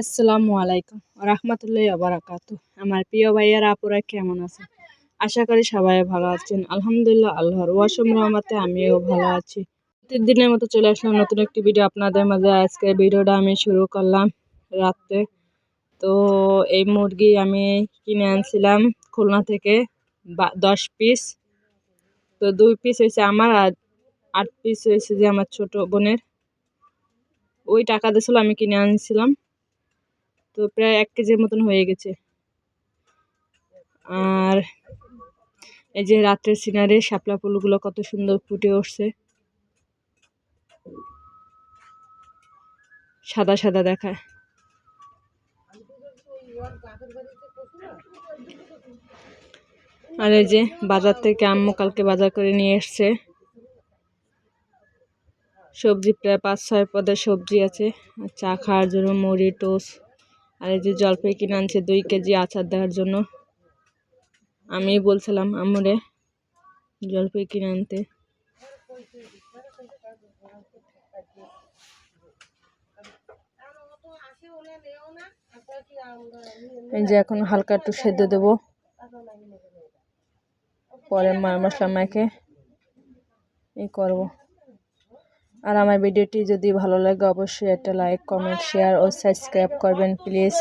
আসসালামু আলাইকুম রহমতুল্লাহ বারাকাতু আমার প্রিয় ভাইয়ারা, আপুরা কেমন আছে আশা করি সবাই ভালো আছেন। আলহামদুলিল্লাহ, আল্লাহর ওয়াসম রহমতে আমিও ভালো আছি। প্রতিদিনের মতো চলে আসলাম নতুন একটি ভিডিও আপনাদের মাঝে। আজকে ভিডিওটা আমি শুরু করলাম রাত্রে। তো এই মুরগি আমি কিনে আনছিলাম খুলনা থেকে দশ পিস তো দুই পিস হয়েছে আমার আর আট পিস হয়েছে যে আমার ছোট বোনের। ওই টাকা দিয়েছিল আমি কিনে আনছিলাম। তো প্রায় এক কেজির মতন হয়ে গেছে। আর এই যে রাত্রের সিনারি, শাপলা ফুলগুলো কত সুন্দর ফুটে উঠছে। সাদা সাদা দেখায় আর এই যে বাজার থেকে আম্মু কালকে বাজার করে নিয়ে এসছে। সবজি প্রায় পাঁচ ছয় পদের সবজি আছে। চা খাওয়ার জন্য মুড়ি, টোস্ট। আর এই যে জলপাই কিনে আনছে দুই কেজি আচার দেওয়ার জন্য। আমি বলছিলাম, আমরে জলপাই কিনে আনতে। এই যে এখন হালকা একটু সেদ্ধ দেবো। পরে মার মশলা মাখে এই করব। আর আমার ভিডিওটি যদি ভালো লাগে, অবশ্যই একটা লাইক কমেন্ট শেয়ার ও সাবস্ক্রাইব করবেন প্লিজ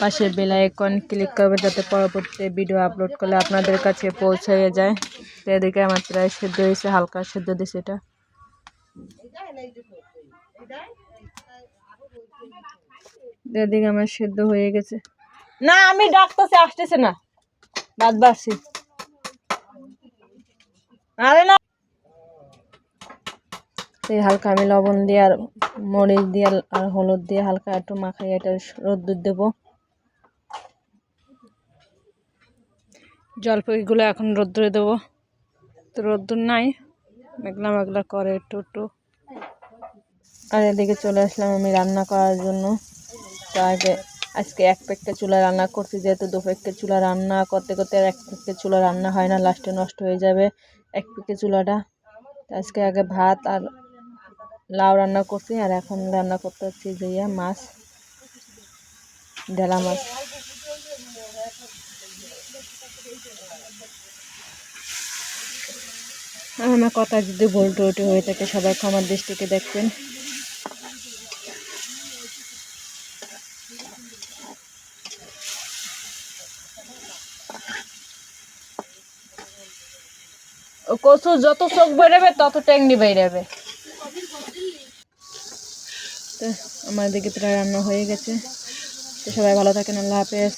পাশে বেল আইকন ক্লিক করবেন, যাতে পরবর্তী ভিডিও আপলোড করলে আপনাদের কাছে পৌঁছে যায়। তো এদিকে আমার প্রায় সেদ্ধ হয়েছে, হালকা সেদ্ধ দিয়েছে এটা। এদিকে আমার সেদ্ধ হয়ে গেছে। না, আমি ডাকতেছি, আসতেছে না। বাদ আরে না। এই হালকা আমি লবণ দিয়ে আর মরিচ দিয়ে আর হলুদ দিয়ে হালকা একটু মাখাই, এটা রোদ্দুর দেবো। জলপাইগুলো এখন রোদ্দুরে দেবো। তো রোদ্দুর নাই, মেঘলা মেঘলা করে একটু একটু। আর এদিকে চলে আসলাম আমি রান্না করার জন্য। তো আগে, আজকে এক প্যাকটা চুলা রান্না করছি, যেহেতু দু প্যাকটা চুলা রান্না করতে করতে আর এক প্যাকটা চুলা রান্না হয় না, লাস্টে নষ্ট হয়ে যাবে এক প্যাকে চুলাটা। আজকে আগে ভাত আর লাউ রান্না করছি আর এখন রান্না করতে হচ্ছে যে মাছ ঢেলা মাছ। আমার কথা যদি ভুল টুটি হয়ে থাকে, সবাই ক্ষমার দৃষ্টিকে দেখবেন। কচু যত চোখ বেরোবে, তত ট্যাংনি বেরোবে। তো আমার দিকে প্রায় রান্না হয়ে গেছে। সবাই ভালো থাকেন আল্লাহ হাফেজ।